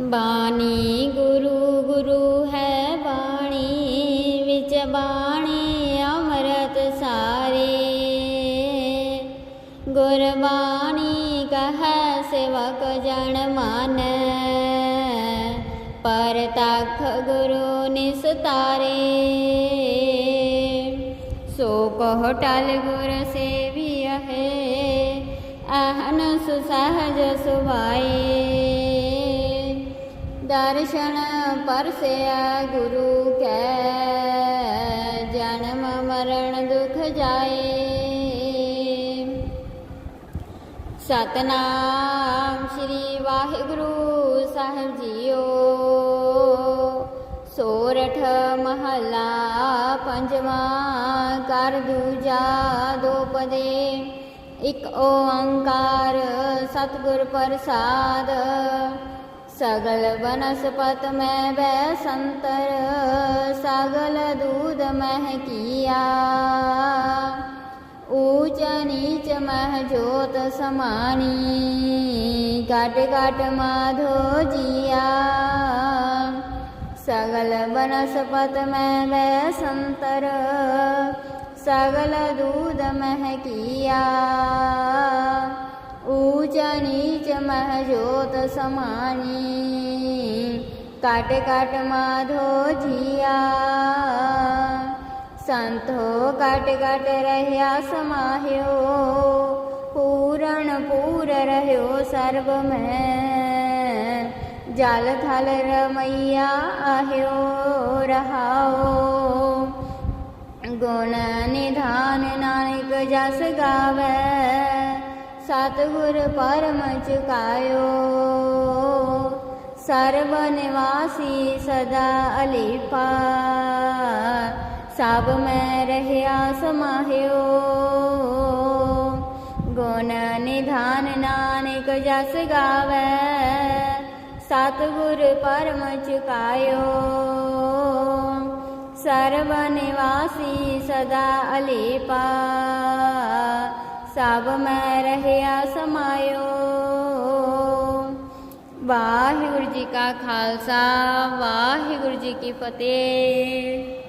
ਬਾਣੀ ਗੁਰੂ ਗੁਰੂ ਹੈ ਬਾਣੀ, ਵਿੱਚ ਬਾਣੀ ਅੰਮ੍ਰਿਤ ਸਾਰੇ। ਗੁਰਬਾਣੀ ਕਹੈ ਸੇਵਕ ਜਣ ਮਨ, ਪਰ ਤਖ ਗੁਰੂ ਨਿਸਤਾਰੇ ਸੋ ਕਹ ਟਲ ਗੁਰ ਸੇਵੀ ਹੈ ਅਹਨ ਸੁਸਹਜ ਸੁਭਾਏ। ਦਰਸ਼ਨ ਪਰਸਿਆ ਗੁਰੂ ਕੈ, ਜਨਮ ਮਰਨ ਦੁਖ ਜਾਏ। ਸਤਨਾਮ ਸ੍ਰੀ ਵਾਹਿਗੁਰੂ ਸਾਹਿਬ ਜੀਓ, ਸੋਰਠ ਮਹੱਲਾ ਪੰਜਵਾਂ ਕਰ ਦੂਜਾ ਦੋਪਦੇ ਇਕ ਓੰਕਾਰ ਸਤਿਗੁਰ ਪ੍ਰਸਾਦ। ਸਗਲ ਬਨਸਪਤ ਮੈਂ ਬੈ ਸੰਤਰ ਸਗਲ ਦੂਧ ਮਹਿ ਕੀਆ। ਊਚ ਨੀਚ ਮਹ ਜੋਤ ਸਮਾਨੀ ਕਾਟ ਕਾਟ ਮਾਧੋ ਜੀਆ। ਸਗਲ ਬਨਸਪਤ ਮੈਂ ਬੈ ਸੰਤਰ ਸਗਲ ਦੂਧ ਮਹਿ ਕੀਆ ਊਚ ਨੀਚ ਮਹ ਜੋਤ ਸਮਾਨੀ ਕਾਟ ਕਾਟ ਮਾਧੋ ਜੀਆ ਸੰਤੋ ਕਟ ਕਟ ਰਹਿਆ ਸਮਾਹਿਓ ਪੂਰਨ ਪੂਰ ਰਹਿਓ ਸਰਬ ਮੈਂ ਜਲ ਥਲ ਰਮਈਆ ਆਹਿਓ ਰਹਾਓ ਗੁਣ ਨਿਧਾਨ ਨਾਨਕ ਜਸ ਗਾਵੇ ਸਤਿਗੁਰ ਪਰਮ ਚੁਕਾਇਓ। ਸਰਬ ਨਿਵਾਸੀ ਸਦਾ ਅਲੀਪਾ। ਸਭ ਮੈਂ ਰਹਿਆ ਸਮਾਹਿਓ। ਗੁਣ ਨਿਧਾਨ ਨਾਨਕ ਜਸ ਗਾਵੇ। ਸਤਿਗੁਰ ਪਰਮ ਚੁਕਾਇਓ। ਸਰਬ ਨਿਵਾਸੀ ਸਦਾ ਅਲੀਪਾ। ਸਭ ਮੈਂ ਰਹਿਆ ਸਮਾਇਓ। ਵਾਹਿਗੁਰੂ ਜੀ ਕਾ ਖਾਲਸਾ ਵਾਹਿਗੁਰੂ ਜੀ ਕੀ ਫਤਿਹ।